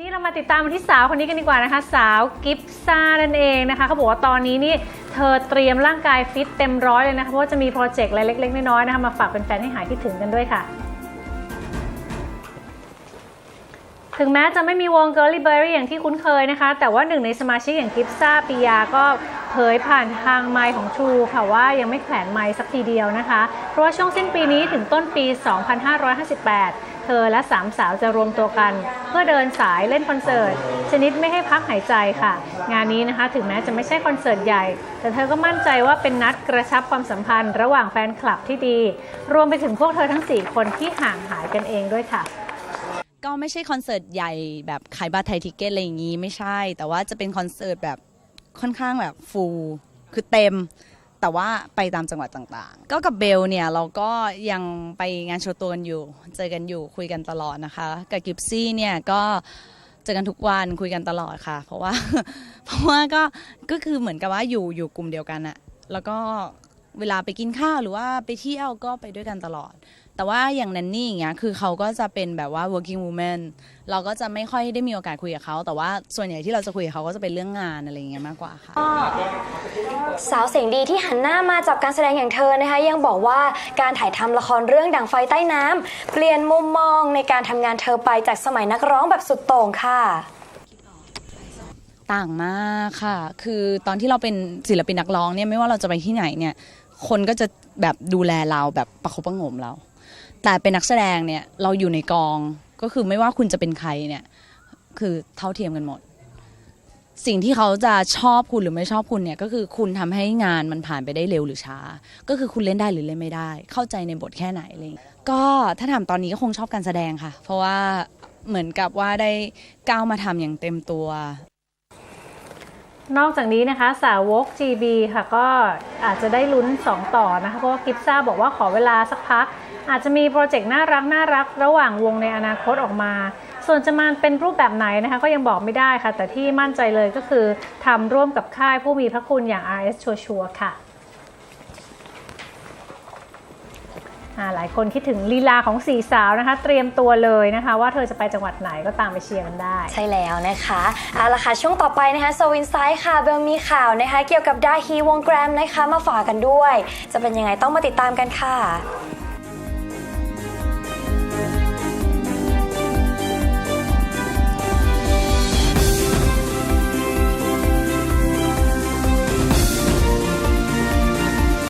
นี้เรามาติดตามที่สาวคนนี้กันดีกว่านะคะ สาวกิฟซ่านั่นเองนะคะเขาบอกว่าตอนนี้นี่เธอเตรียมร่างกายฟิตเต็มร้อยเลยนะคะเพราะว่าจะมีโปรเจกต์อะไรเล็ก ๆ น้อยๆนะคะมาฝากแฟนๆให้หายคิดถึงกันด้วยค่ะ ถึงแม้จะไม่มีวง Girly Berry อย่างที่คุ้นเคยนะคะ แต่ว่าหนึ่งในสมาชิกอย่างกิฟซ่าปิยาก็เผยผ่านทางไมค์ของ True ค่ะว่ายังไม่แขวนไมค์สักทีเดียวนะคะ เพราะว่าช่วงสิ้นปีนี้ถึงต้นปี 2558 เธอและสามสาวจะรวมตัวกัน เพื่อเดินสายเล่นคอนเสิร์ต ชนิดไม่ให้พักหายใจค่ะ งานนี้นะคะถึงแม้จะไม่ใช่คอนเสิร์ตใหญ่ แต่เธอก็มั่นใจว่าเป็นนัดกระชับความสัมพันธ์ระหว่างแฟนคลับที่ดี รวมไปถึงพวกเธอทั้งสี่คนที่ห่างหายกันเองด้วยค่ะก็ไม่ใช่คอนเสิร์ตใหญ่แบบขายบัตรไทยทิเก็ตอะไรอย่างนี้ไม่ใช่ แต่ว่าจะเป็นคอนเสิร์ตแบบค่อนข้างแบบฟูลคือเต็ม แต่ว่าไปตามจังหวัดต่างๆ ก็กับเบลเนี่ยเราก็ยังไปงานโชว์ตัวกันอยู่ เจอกันอยู่คุยกันตลอดนะคะ กับกิฟซี่เนี่ยก็เจอกันทุกวันคุยกันตลอดค่ะ เพราะว่า เพราะว่าก็ก็คือเหมือนกับว่าอยู่อยู่กลุ่มเดียวกันอะแล้วก็ เวลาไปกินข้าวหรือว่าไปเที่ยวก็ไปด้วยกันตลอด แต่ว่าอย่างแนนนี่อย่างเงี้ยคือเขาก็จะเป็นแบบว่า working woman เราก็จะไม่ค่อยได้มีโอกาสคุยกับเขา แต่ว่าส่วนใหญ่ที่เราจะคุยกับเขาก็จะเป็นเรื่องงานอะไรอย่างเงี้ยมากกว่าค่ะ สาวเสียงดีที่หันหน้ามาจับการแสดงอย่างเธอนะคะ ยังบอกว่าการถ่ายทำละครเรื่องดังไฟใต้น้ำเปลี่ยนมุมมองในการทำงานเธอไปจากสมัยนักร้องแบบสุดโต่งค่ะ ต่างมากค่ะ คือตอนที่เราเป็นศิลปินนักร้องเนี่ยไม่ว่าเราจะไปที่ไหนเนี่ย คนก็จะแบบดูแลเราแบบประคบประหงมเรา แต่เป็นนักแสดงเนี่ยเราอยู่ในกองก็คือไม่ว่าคุณจะเป็นใครเนี่ยคือเท่าเทียมกันหมด สิ่งที่เขาจะชอบคุณหรือไม่ชอบคุณเนี่ยก็คือคุณทำให้งานมันผ่านไปได้เร็วหรือช้า ก็คือคุณเล่นได้หรือเล่นไม่ได้ เข้าใจในบทแค่ไหนอะไรอย่างเงี้ยก็ถ้าถามตอนนี้ก็คงชอบการแสดงค่ะ เพราะว่าเหมือนกับว่าได้ก้าวมาทำอย่างเต็มตัว นอกจากนี้นะคะสาวก GB ค่ะก็อาจจะได้ลุ้น 2 ต่อนะคะเพราะว่ากิฟซ่าบอกว่าขอเวลาสักพัก อาจจะมีโปรเจกต์น่ารักน่ารักระหว่างวงในอนาคตออกมา ส่วนจะมาเป็นรูปแบบไหนนะคะก็ยังบอกไม่ได้ค่ะ แต่ที่มั่นใจเลยก็คือทำร่วมกับค่ายผู้มีพระคุณอย่าง RS ชัวร์ค่ะอ่า หลายคนคิดถึงลีลาของสี่สาวนะคะ เตรียมตัวเลยนะคะ ว่าเธอจะไปจังหวัดไหนก็ตามไปเชียร์กันได้ ใช่แล้วนะคะเอาละค่ะช่วงต่อไปนะคะโซวินไซด์ค่ะเบลมีข่าวนะคะ เกี่ยวกับดาฮีวงแกรมนะคะมาฝากกันด้วย จะเป็นยังไงต้องมาติดตามกันค่ะ